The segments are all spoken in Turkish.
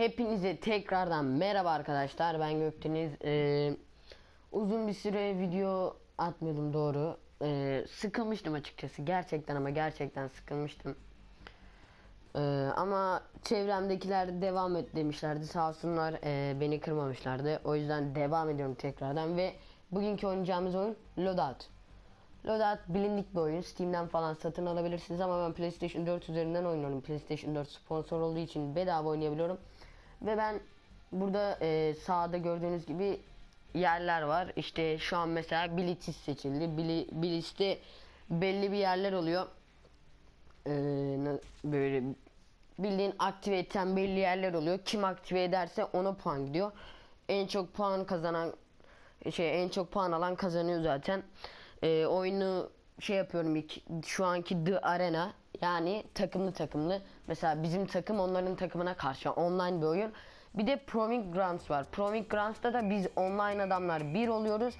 Hepinize tekrardan merhaba arkadaşlar. Ben Gökdeniz. Ee, uzun bir süre video atmıyordum doğru. Ee, sıkılmıştım açıkçası. Gerçekten ama gerçekten sıkılmıştım. Ee, ama çevremdekiler devam et demişlerdi. Sağ olsunlar ee, beni kırmamışlardı. O yüzden devam ediyorum tekrardan ve bugünkü oynayacağımız oyun Loadout. Loadout bilindik bir oyun. Steam'den falan satın alabilirsiniz ama ben PlayStation 4 üzerinden oynuyorum. PlayStation 4 sponsor olduğu için bedava oynayabiliyorum. Ve ben burada e, sağda gördüğünüz gibi yerler var. İşte şu an mesela Blitz'iz seçildi. Bili, Blitz'te belli bir yerler oluyor. Ee, böyle bildiğin aktive eden belli yerler oluyor. Kim aktive ederse ona puan gidiyor. En çok puan kazanan şey en çok puan alan kazanıyor zaten. Ee, oyunu şey yapıyorum ilk şu anki The Arena yani takımlı takımlı. Mesela bizim takım onların takımına karşı online bir oyun. Bir de Proving Grounds var. Proving Grounds'ta da biz online adamlar bir oluyoruz.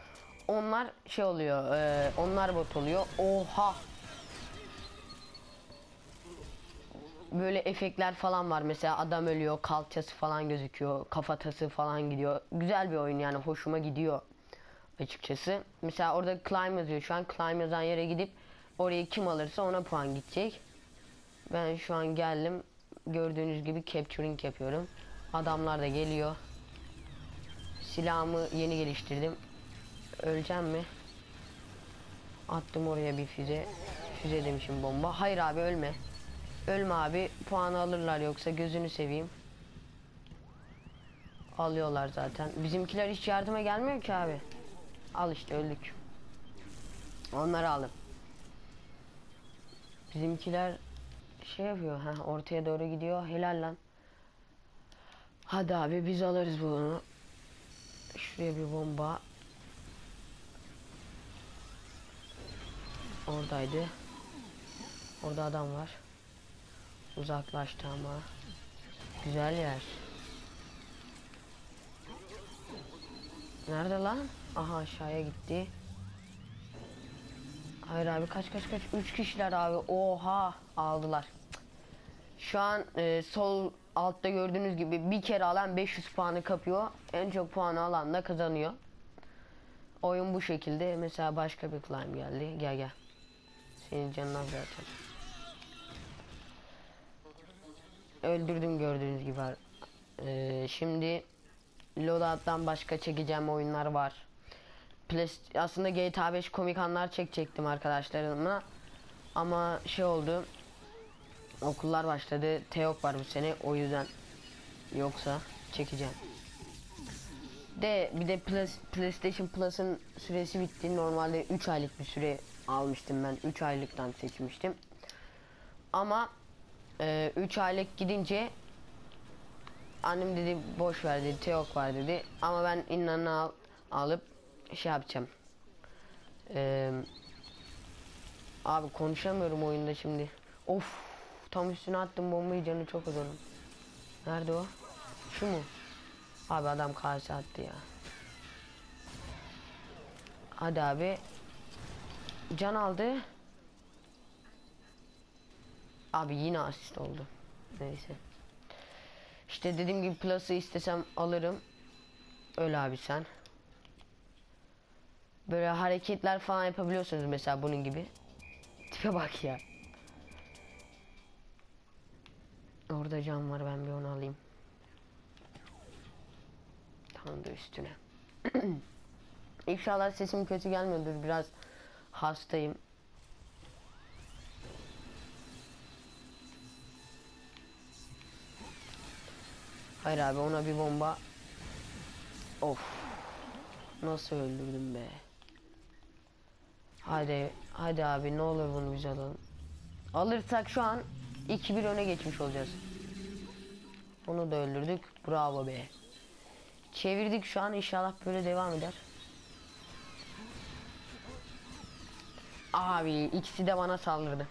Onlar şey oluyor. e, onlar bot oluyor. Oha böyle efektler falan var. Mesela adam ölüyor, kalçası falan gözüküyor, kafatası falan gidiyor. Güzel bir oyun yani hoşuma gidiyor açıkçası. Mesela orada climb yazıyor. Şu an climb yazan yere gidip orayı kim alırsa ona puan gidecek. Ben şu an geldim. Gördüğünüz gibi capturing yapıyorum. Adamlar da geliyor. Silahımı yeni geliştirdim. Öleceğim mi? Attım oraya bir füze. Füze demişim bomba. Hayır abi ölme. Ölme abi. Puanı alırlar yoksa gözünü seveyim. Alıyorlar zaten. Bizimkiler hiç yardıma gelmiyor ki abi. Al işte öldük. Onları alın. Bizimkiler şey yapıyor. Ha ortaya doğru gidiyor. Helal lan. Hadi abi biz alırız bunu. Şuraya bir bomba. Oradaydı. Orada adam var. Uzaklaştı ama. Güzel yer. Nerede lan? Aha aşağıya gitti. Hayır abi kaç kaç kaç. Üç kişiler abi. Oha aldılar. Şu an e, sol altta gördüğünüz gibi bir kere alan 500 puanı kapıyor. En çok puanı alan da kazanıyor. Oyun bu şekilde. Mesela başka bir climb geldi. Gel gel. Senin canın az zaten. öldürdüm gördüğünüz gibi. Ee, şimdi Loadout'tan başka çekeceğim oyunlar var. Aslında GTA 5 komik anlar çekecektim arkadaşlarımla. Ama şey oldu. Okullar başladı. Teok var bu sene. O yüzden yoksa çekeceğim. De bir de Plus, PlayStation Plus'ın süresi bitti. Normalde 3 aylık bir süre almıştım ben. 3 aylıktan seçmiştim. Ama 3 aylık gidince annem dedi boş ver dedi Teok var dedi ama ben inanı al, alıp şey yapacağım Ee, abi konuşamıyorum oyunda şimdi of tam üstüne attım bombayı canı çok azalım nerede o şu mu abi adam karşı attı ya hadi abi can aldı Abi yine asist oldu. Neyse. İşte dediğim gibi plus'ı istesem alırım. Öl abi sen. Böyle hareketler falan yapabiliyorsunuz mesela bunun gibi. Tipe bak ya. Orada cam var ben bir onu alayım. Tam da üstüne. İnşallah sesim kötü gelmiyordur. Biraz hastayım. Hayır abi ona bir bomba. Of. Nasıl öldürdüm be. Hadi hadi abi ne olur bunu biz alalım. Alırsak şu an 2-1 öne geçmiş olacağız. Onu da öldürdük. Bravo be. Çevirdik şu an inşallah böyle devam eder. Abi ikisi de bana saldırdı.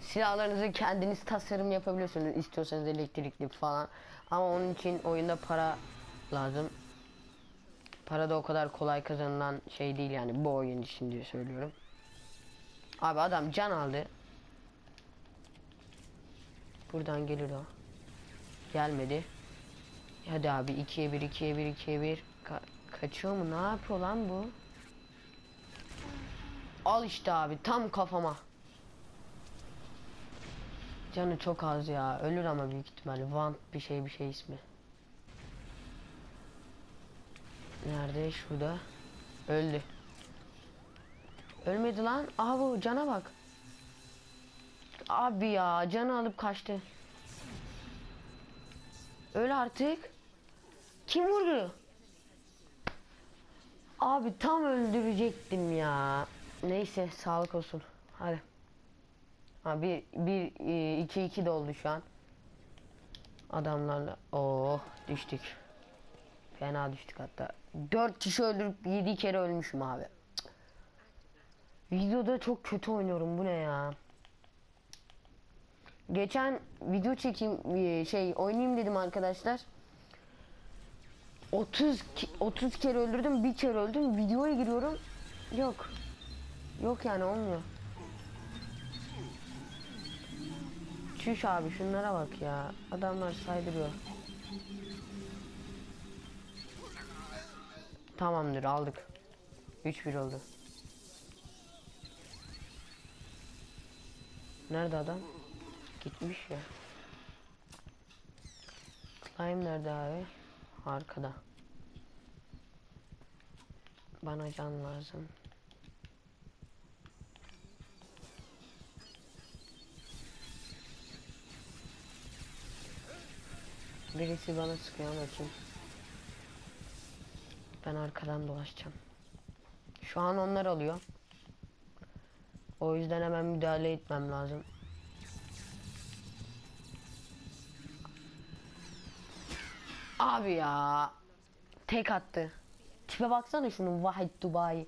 Silahlarınızı kendiniz tasarım yapabiliyorsunuz istiyorsanız elektrikli falan. Ama onun için oyunda para lazım. Para da o kadar kolay kazanılan şey değil yani bu oyun için diye söylüyorum. Abi adam can aldı. Buradan gelir o. Gelmedi. Hadi abi 2'ye 1 2'ye 1 2'ye 1 Ka- kaçıyor mu? Ne yapıyor lan bu? Al işte abi tam kafama. Canı çok az ya. Ölür ama büyük ihtimalle. Vant bir şey bir şey ismi. Nerede? Şurada. Öldü. Ölmedi lan. Aha bu cana bak. Abi ya canı alıp kaçtı. Öl artık. Kim vurdu? Abi tam öldürecektim ya. Neyse sağlık olsun. Hadi. Ha bir bir e, iki iki de oldu şu an. Adamlarla. Oh düştük. Fena düştük hatta. Dört kişi öldürüp yedi kere ölmüşüm abi. Videoda çok kötü oynuyorum bu ne ya. Geçen video çekeyim e, şey oynayayım dedim arkadaşlar. 30 ki- 30 kere öldürdüm bir kere öldüm. Videoya giriyorum. Yok. Yok yani olmuyor. Çüş abi şunlara bak ya. Adamlar saydırıyor. Tamamdır aldık. 3-1 oldu. Nerede adam? Gitmiş ya Climb nerede abi? Arkada. Bana can lazım. Birisi bana sıkıyor ama kim? Ben arkadan dolaşacağım. Şu an onlar alıyor. O yüzden hemen müdahale etmem lazım. Abi ya. Tek attı. Tipe baksana şunun Vahid Dubai.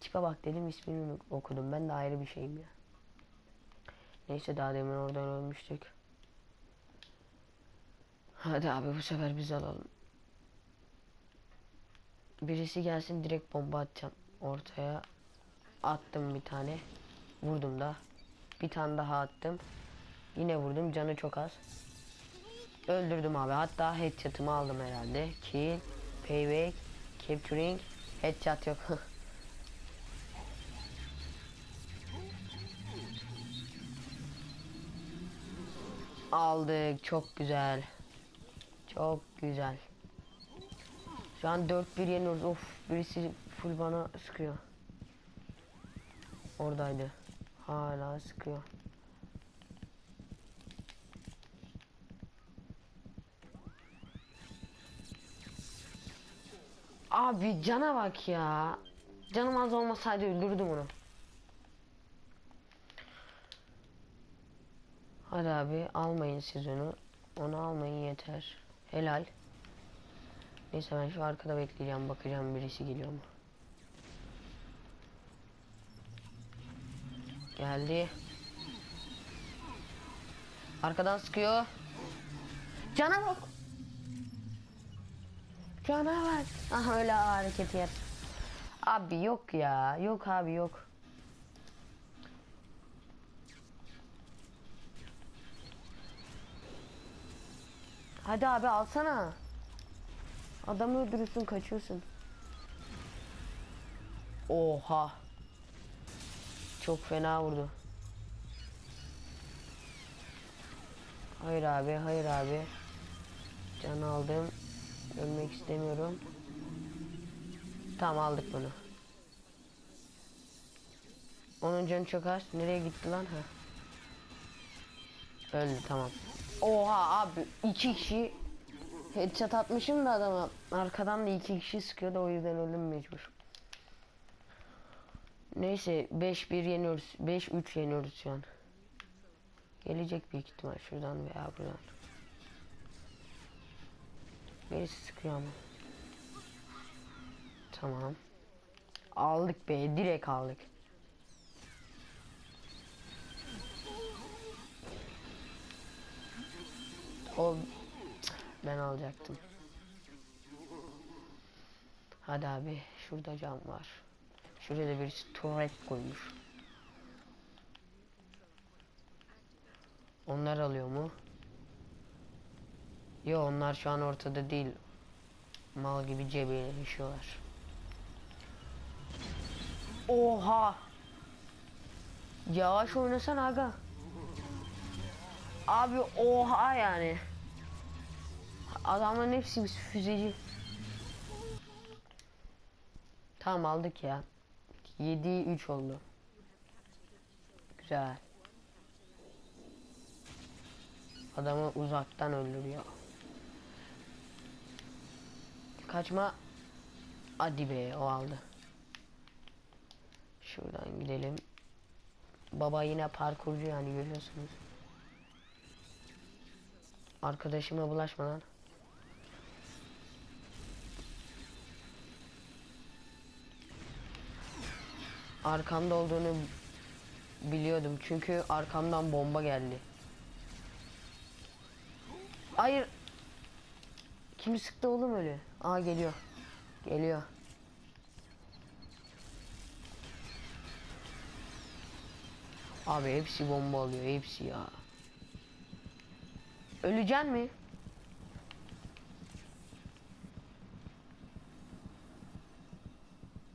Tipe bak dedim ismini okudum. Ben de ayrı bir şeyim ya. Neyse daha demin oradan ölmüştük. Hadi abi bu sefer biz alalım. Birisi gelsin direkt bomba atacağım. Ortaya attım bir tane. Vurdum da. Bir tane daha attım. Yine vurdum. Canı çok az. Öldürdüm abi. Hatta headshot'ımı aldım herhalde. Kill, payback, capturing, headshot yok. Aldık. Çok güzel. Çok güzel. Şu an 4-1 yeniyoruz. Of birisi full bana sıkıyor. Oradaydı. Hala sıkıyor. Abi cana bak ya. Canım az olmasaydı öldürdüm onu. Hadi abi almayın siz onu. Onu almayın yeter. Helal. Neyse ben şu arkada bekleyeceğim bakacağım birisi geliyor mu. Geldi. Arkadan sıkıyor. Cana bak. Canavar. Aha öyle hareket yap. Abi yok ya. Yok abi yok. Hadi abi alsana. Adamı öldürürsün kaçıyorsun. Oha. Çok fena vurdu. Hayır abi, hayır abi. Can aldım. Ölmek istemiyorum. Tamam aldık bunu. Onun canı çok az. Nereye gitti lan? Ha. Öldü tamam. Oha abi iki kişi headshot atmışım da adama. Arkadan da iki kişi sıkıyordu o yüzden öldüm mecbur. Neyse 5-1 yeniyoruz. 5-3 yeniyoruz şu an. Gelecek büyük ihtimal şuradan veya buradan. Birisi sıkıyor ama. Tamam. Aldık be direkt aldık. O ben alacaktım. Hadi abi şurada cam var. Şuraya da birisi tuvalet koymuş. Onlar alıyor mu? Yo onlar şu an ortada değil. Mal gibi cebiyle yaşıyorlar. Oha! Yavaş oynasan aga. Abi oha yani. Adamların hepsi bir füzeci. Tamam aldık ya. 7 3 oldu. Güzel. Adamı uzaktan öldürüyor. Kaçma. Hadi be o aldı. Şuradan gidelim. Baba yine parkurcu yani görüyorsunuz. Arkadaşıma bulaşmadan. Arkamda olduğunu biliyordum çünkü arkamdan bomba geldi. Hayır. Kim sıktı oğlum öyle? Aa geliyor. Geliyor. Abi hepsi bomba alıyor hepsi ya. Öleceksin mi?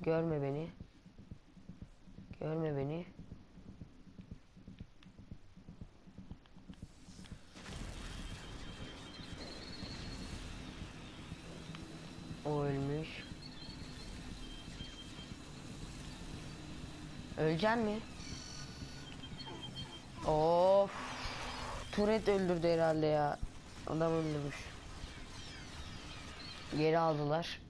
Görme beni. Görme beni. O ölmüş. Öleceksin mi? Of. Turet öldürdü herhalde ya. Adam öldürmüş. Geri aldılar.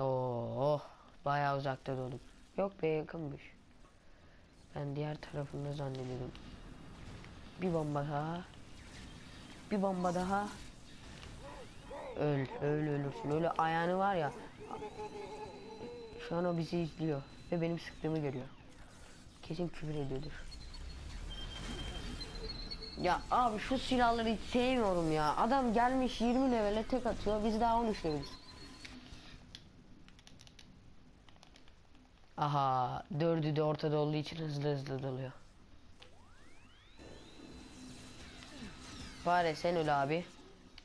Oh, bayağı uzakta doğdum. Yok be yakınmış. Ben diğer tarafında zannediyordum. Bir bomba daha. Bir bomba daha. Öl, öl ölürsün. Öyle ayağını var ya. Şu an o bizi izliyor ve benim sıktığımı görüyor. Kesin küfür ediyordur. Ya abi şu silahları hiç sevmiyorum ya. Adam gelmiş 20 levele tek atıyor. Biz daha 13 leveliz. Aha dördü de ortada olduğu için hızlı hızlı doluyor. Fare sen öl abi.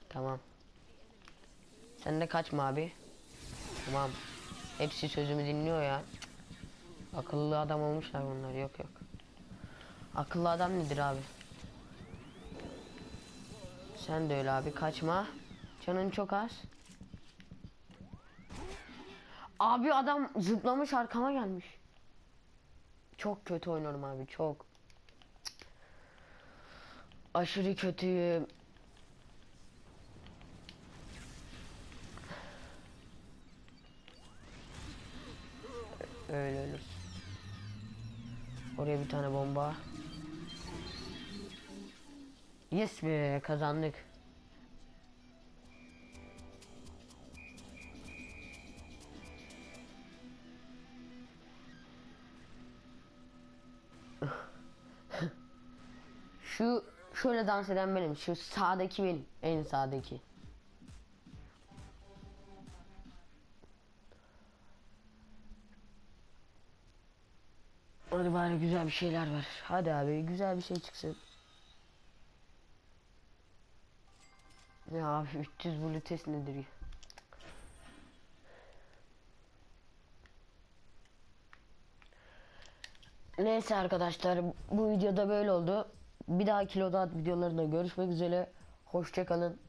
Tamam. Sen de kaçma abi. Tamam. Hepsi sözümü dinliyor ya. Akıllı adam olmuşlar bunlar. Yok yok. Akıllı adam nedir abi? Sen de öyle abi kaçma. Canın çok az. Abi adam zıplamış arkama gelmiş. Çok kötü oynuyorum abi çok. Aşırı kötüyüm. Öyle ölür. Oraya bir tane bomba. Yes be kazandık. Şu şöyle dans eden benim. Şu sağdaki benim. En sağdaki. Güzel bir şeyler ver. Hadi abi güzel bir şey çıksın. Ya abi 300 blutes nedir ya? Neyse arkadaşlar bu videoda böyle oldu. Bir daha kiloda videolarında görüşmek üzere. Hoşçakalın.